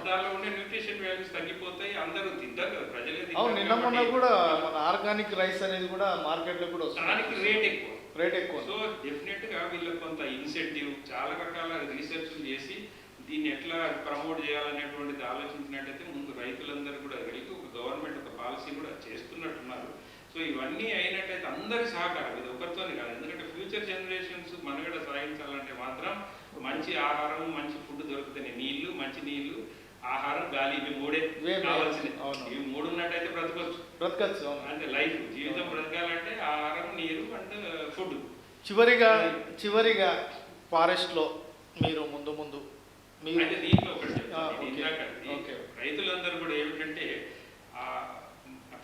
దానిలో ఉండే న్యూట్రిషన్ వాల్యూస్ తగ్గిపోతాయి అందరూ తింటారు కదా ప్రజలే నిన్న మొన్న కూడా మన ఆర్గానిక్ రైస్ అనేది కూడా మార్కెట్లో కూడా దానికి వస్తుంది రేట్ ఎక్కువ. రేట్ ఎక్కువ. సో డెఫినెట్గా వీళ్ళకి కొంత ఇన్సెంటివ్ చాలా రకాల రీసెర్చ్ చేసి దీన్ని ఎట్లా ప్రమోట్ చేయాలనేటువంటిది ఆలోచించినట్టయితే ముందు రైతులందరూ కూడా కలిగి ఒక గవర్నమెంట్ ఒక పాలసీ కూడా చేస్తున్నట్టున్నారు. సో ఇవన్నీ అయినట్టయితే అందరి సహకారం ఇది ఒకరితోనే కాదు. ఎందుకంటే ఫ్యూచర్ జనరేషన్స్ మనుగడ సాగించాలంటే మాత్రం మంచి ఆహారం మంచి ఫుడ్ దొరుకుతాయి నీళ్ళు మంచి నీళ్ళు ఆహారం గాలి ఇవి మూడే అవును. ఇవి మూడు ఉన్నట్టయితే బ్రతకొచ్చు బ్రతకచ్చు. అంటే లైఫ్ జీవితం బ్రతకాలంటే ఆహారం నీరు అండ్ ఫుడ్. చివరిగా చివరిగా ఫారెస్ట్లో మీరు ముందు ముందు మీరు దీంట్లో ఒకటి. రైతులందరూ కూడా ఏమిటంటే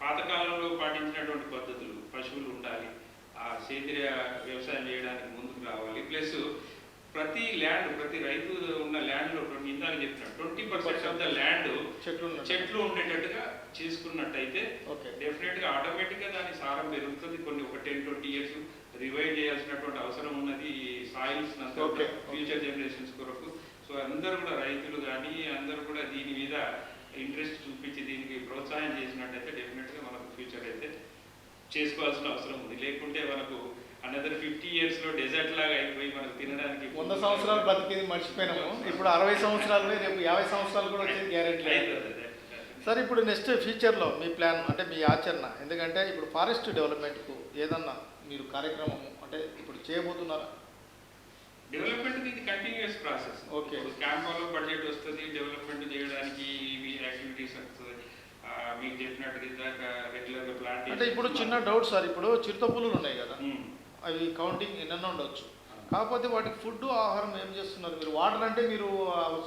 పాతకాలంలో పాటించినటువంటి పద్ధతులు పశువులు ఉండాలి ఆ సేంద్రియ వ్యవసాయం చేయడానికి ముందుకు రావాలి ప్లస్ ప్రతి ల్యాండ్ ప్రతి రైతు ఉన్న ల్యాండ్లో ట్వంటీ ఇందాక చెప్పిన twenty percent of the land చెట్లు. చెట్లు ఉండేటట్టుగా చేసుకున్నట్టయితే ఓకే డెఫినెట్గా ఆటోమేటిక్గా దాని సారం పెరుగుతుంది కొన్ని ఒక టెన్ ట్వంటీ ఇయర్స్ రివైవ్ చేయాల్సినటువంటి అవసరం ఉన్నది సాయిల్స్. ఫ్యూచర్ జనరేషన్స్ కొరకు సో అందరూ కూడా రైతులు కానీ అందరూ కూడా దీని మీద ఇంట్రెస్ట్ చూపించి దీనికి ప్రోత్సాహం చేసినట్టయితే డెఫినెట్గా మనకు ఫ్యూచర్ అయితే చేసుకోవాల్సిన అవసరం ఉంది. లేకుంటే మనకు అనదర్ ఫిఫ్టీ ఇయర్స్లో డెజర్ట్ లాగా అయిపోయి మనకు తినడానికి వంద సంవత్సరాలు బతికేది మర్చిపోయినాము ఇప్పుడు అరవై సంవత్సరాలు రేపు యాభై సంవత్సరాలు కూడా వచ్చేది గ్యారెంటీ అదే. సార్ ఇప్పుడు నెక్స్ట్ ఫ్యూచర్లో మీ ప్లాన్ అంటే మీ ఆచరణ. ఎందుకంటే ఇప్పుడు ఫారెస్ట్ డెవలప్మెంట్కు ఏదన్నా మీరు కార్యక్రమం అంటే ఇప్పుడు చేయబోతున్నారా? డెవలప్మెంట్ ఇది కంటిన్యూస్ ప్రాసెస్ Okay. క్యాంపాలో బడ్జెట్ వస్తుంది డెవలప్మెంట్ చేయడానికి ఇవి యాక్టివిటీస్ వస్తుంది. మీకు చెప్పినట్టుగా ఇందాక రెగ్యులర్గా ప్లాన్ అంటే ఇప్పుడు చిన్న డౌట్ సార్ ఇప్పుడు చిరుతపులులు ఉన్నాయి కదా. అవి కౌంటింగ్ ఎన్నెన్నో ఉండొచ్చు కాకపోతే వాటికి ఫుడ్ ఆహారం ఏం చేస్తున్నారు మీరు? వాటర్ అంటే మీరు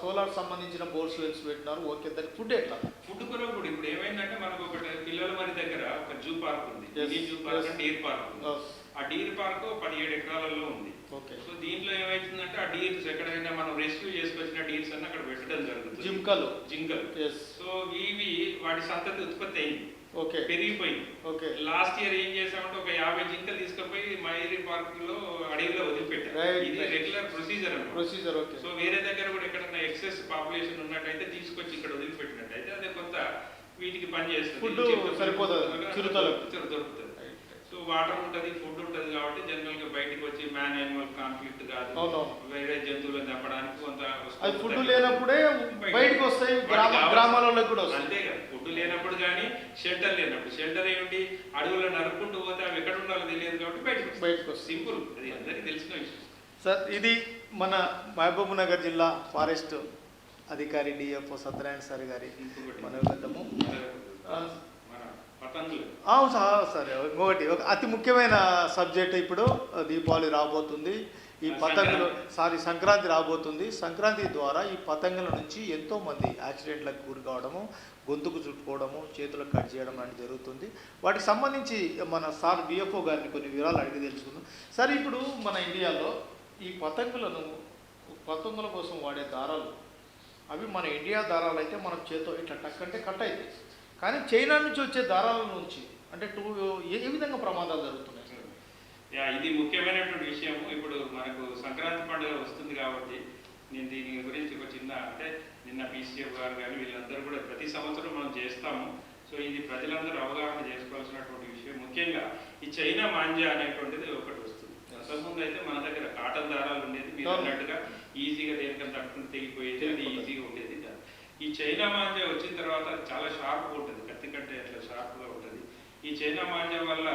సోలార్ సంబంధించిన బోర్స్ వెల్స్ పెట్టినారు ఓకే దానికి ఫుడ్ ఎట్లా? ఫుడ్ కొరకు కూడా ఇప్పుడు ఏమైందంటే మనకు ఒకటి పిల్లల మరి దగ్గర ఒక జూ పార్క్ ఉంది. Zoo park. అంటే డీర్ పార్క్ ఆ డీర్ పార్క్ పదిహేడు ఎకరాలలో ఉంది. ఓకే సో దీంట్లో ఏమైతుందంటే ఆ డీర్స్ ఎక్కడైనా మనం రెస్క్యూ చేసుకొచ్చిన డీర్స్ అన్న అక్కడ పెట్టడం జరుగుతుంది. జింకలు. జింకలు. సో ఇవి వాటి సంతతి ఉత్పత్తి అయింది. ఓకే పెరిగిపోయింది. ఓకే లాస్ట్ ఇయర్ ఏం చేసామంటే ఒక యాభై జింకలు తీసుకుపోయి మైరీ పార్క్లో అడవిలో వదిలిపెట్టారు ఇది. రెగ్యులర్ ప్రొసీజర్ అన్నమాట. ప్రొసీజర్ ఓకే సో వేరే దగ్గర కూడా ఎక్కడన్నా ఎక్సెస్ పాపులేషన్ ఉన్నట్టయితే తీసుకొచ్చి ఇక్కడ వదిలిపెట్టినట్టయితే అదే కొంత వీటికి పని చేస్తుంది సరిపోతుంది, దొరుకుతుంది, చిరుతలకు. సో వాటర్ ఉంటుంది ఫుడ్ ఉంటుంది కాబట్టి జనరల్గా బయటికి వచ్చి మ్యాన్ యానిమల్ కాన్ఫ్లిక్ట్ కాదు. వేరే జంతువులను చంపడానికి కొంత ఫుడ్. లేనప్పుడే బయటకు వస్తాయి గ్రామ వాటికి కావాల్సిన- గ్రామాలకు కూడా అంతే కదా ఫుడ్ లేనప్పుడు కానీ షెల్టర్ లేనప్పుడు. షెల్టర్ ఏమిటి? అడవుల్లో నరుక్కుంటూ పోతే అవి ఎక్కడ ఉండాలో తెలియదు కాబట్టి బయటకు. బయటకు సింపుల్ అది అందరికీ తెలిసిన విషయం. సార్ ఇది మన మహబూబ్ నగర్ జిల్లా ఫారెస్ట్ అధికారి డిఎఫ్ఓ సత్యనారాయణ సార్ గారి. మన అవును సార్ సరే. ఇంకొకటి ఒక అతి ముఖ్యమైన సబ్జెక్ట్ ఇప్పుడు దీపావళి రాబోతుంది. ఈ పతంగులు సారీ సంక్రాంతి రాబోతుంది. సంక్రాంతి ద్వారా ఈ పతంగుల నుంచి ఎంతో మంది యాక్సిడెంట్లకు గురి కావడము గొంతుకు చుట్టుకోవడము చేతులకు కట్ చేయడం లాంటివి జరుగుతుంది. వాటికి సంబంధించి మన సార్ బిఎఫ్ఓ గారిని కొన్ని వివరాలు అడిగి తెలుసుకుందాం. సార్ ఇప్పుడు మన ఇండియాలో ఈ పతంగులను పతంగుల కోసం వాడే దారాలు అవి మన ఇండియా దారాలు అయితే మనం చేతో ఇట్లా టక్ అంటే కట్ అవుతాయి కానీ చైనా నుంచి వచ్చే దారాల నుంచి అంటే టూ ఏ విధంగా ప్రమాదాలు జరుగుతున్నాయి యా, ఇది ముఖ్యమైనటువంటి విషయం ఇప్పుడు మనకు సంక్రాంతి పండుగ వస్తుంది కాబట్టి నేను దీని గురించి ఒక చిన్న అంటే నిన్న పీసీఎఫ్ గారు కానీ వీళ్ళందరూ కూడా ప్రతి సంవత్సరం మనం చేస్తాము సో ఇది ప్రజలందరూ అవగాహన చేసుకోవాల్సినటువంటి విషయం ముఖ్యంగా ఈ చైనా మాంజా అనేటువంటిది ఒకటి వస్తుంది అంతకుముందు అయితే మన దగ్గర కాటన్ దారాలు ఉండేది మీరు. అన్నట్టుగా ఈజీగా దేనికన్నా తట్టుకుని తెగిపోయేది అది. ఈజీగా ఉండేది. ఈ చైనా మాంజా వచ్చిన తర్వాత చాలా షార్ప్ ఉంటుంది. కత్తి కంటే అట్లా షార్ప్గా ఉంటుంది. ఈ చైనా మాంజా వల్ల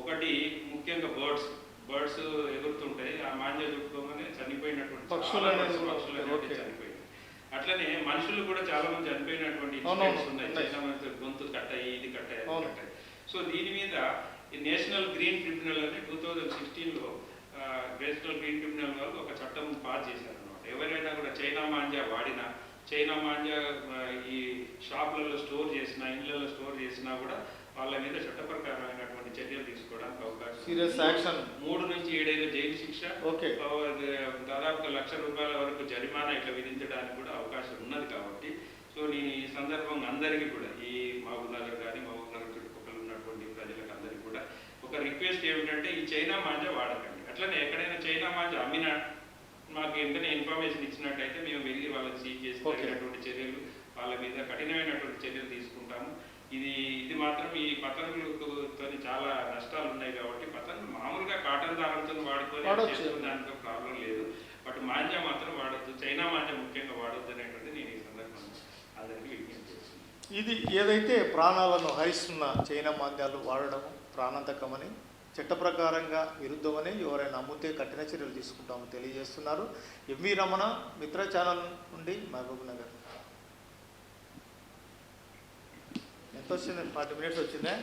ఒకటి ముఖ్యంగా బర్డ్స్ బర్డ్స్ ఎగురుతుంటాయి. ఆ మాంజా చుట్టుకోగానే చనిపోయినటువంటి పక్షులు చనిపోయినాయి. అట్లనే మనుషులు కూడా చాలా మంది చనిపోయినటువంటి ఇన్సిడెంట్స్ ఉన్నాయి. చైనా గొంతు కట్టాయి ఇది. కట్టాయి సో దీని మీద నేషనల్ గ్రీన్ ట్రిబ్యునల్ అని టూ థౌజండ్ సిక్స్టీన్లో నేషనల్ గ్రీన్ ట్రిబ్యునల్ వాళ్ళు ఒక చట్టం పాస్ చేశారన్నమాట. ఎవరైనా కూడా చైనా మాంజా వాడినా చైనా ఆ, ఈ షాపులలో స్టోర్ చేసినా ఇళ్ళలో స్టోర్ చేసినా కూడా వాళ్ళ మీద చట్టప్రకారమైనటువంటి చర్యలు తీసుకోవడానికి అవకాశం. Serious action. మూడు నుంచి ఏడేళ్ళ జైలు శిక్ష ఓకే దాదాపు లక్ష రూపాయల వరకు జరిమానా ఇట్లా విధించడానికి కూడా అవకాశం ఉన్నది కాబట్టి సో నేను ఈ సందర్భంగా అందరికీ కూడా ఈ మహబూబ్ నగర్ కానీ మహబూబ్ నగర్ చుట్టుపక్కల ఉన్నటువంటి ప్రజలకు అందరికీ కూడా ఒక రిక్వెస్ట్ ఏమిటంటే ఈ చైనా మాంజా వాడకండి అట్లనే ఎక్కడైనా చైనా మాంజా అమ్మినా మాకు వెంటనే ఇన్ఫర్మేషన్ ఇచ్చినట్టయితే మేము వెళ్ళి వాళ్ళకి సీజ్ చేసి. తగినటువంటి చర్యలు వాళ్ళ మీద కఠినమైనటువంటి చర్యలు తీసుకుంటాము. ఇది ఇది మాత్రం ఈ పతంగులతో చాలా నష్టాలు ఉన్నాయి కాబట్టి పతంగులు మామూలుగా కాటన్ దారంతో వాడుకొని దాంట్లో ప్రాబ్లం లేదు. బట్ మాంజా మాత్రం వాడొద్దు. చైనా మాంజా ముఖ్యంగా వాడొద్దు అనేటువంటి నేను ఈ సందర్భంగా అందరికీ విజ్ఞప్తి ఇది ఏదైతే ప్రాణాలను హరిస్తున్న చైనా మాధ్యాలు వాడడం ప్రాణాంతకమని చట్ట ప్రకారంగా విరుద్ధమని ఎవరైనా అమ్మితే కఠిన చర్యలు తీసుకుంటామని తెలియజేస్తున్నారు. ఎంవి రమణ మిత్ర ఛానల్ నుండి మహబూబ్ నగర్. ఎంత వచ్చింది ఫార్టీ మినిట్స్ వచ్చిందే?